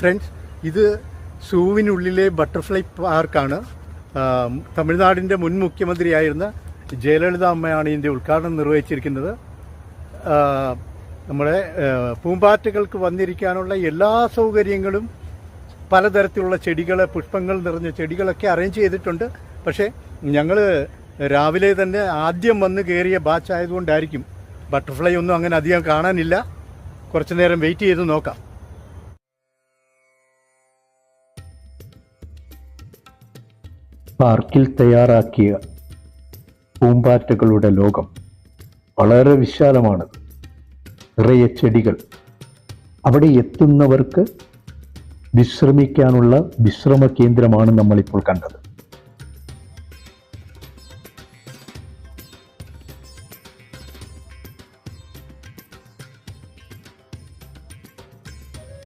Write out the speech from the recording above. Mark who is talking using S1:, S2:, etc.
S1: Friends ഇത് സൂവിനുള്ളിലെ butterfly പാർക്കാണ്. തമിഴ്നാടിന്റെ മുൻ മുഖ്യമന്ത്രിയായിരുന്ന ജയലളിത അമ്മയാണ് ഇതിന്റെ ഉദ്ഘാടനം നിർവഹിച്ചിരിക്കുന്നത്. നമ്മുടെ പൂമ്പാറ്റകൾക്ക് വന്നിരിക്കാനുള്ള എല്ലാ സൗകര്യങ്ങളും പലതരത്തിലുള്ള ചെടികൾ പുഷ്പങ്ങൾ നിറഞ്ഞ ചെടികളൊക്കെ അറേഞ്ച് ചെയ്തിട്ടുണ്ട്. പക്ഷേ ഞങ്ങൾ രാവിലെ തന്നെ ആദ്യം വന്ന് കയറിയ ബാച്ച് ആയതുകൊണ്ടായിരിക്കും ബട്ടർഫ്ലൈ ഒന്നും അങ്ങനെ അധികം കാണാനില്ല. കുറച്ചു നേരം വെയിറ്റ് ചെയ്ത് നോക്കാം.
S2: പാർക്കിൽ തയ്യാറാക്കിയ പൂമ്പാറ്റകളുടെ ലോകം വളരെ വിശാലമാണ്. നിറയെ ചെടികൾ. അവിടെ എത്തുന്നവർക്ക് വിശ്രമിക്കാനുള്ള വിശ്രമ കേന്ദ്രമാണ് നമ്മളിപ്പോൾ കണ്ടത്.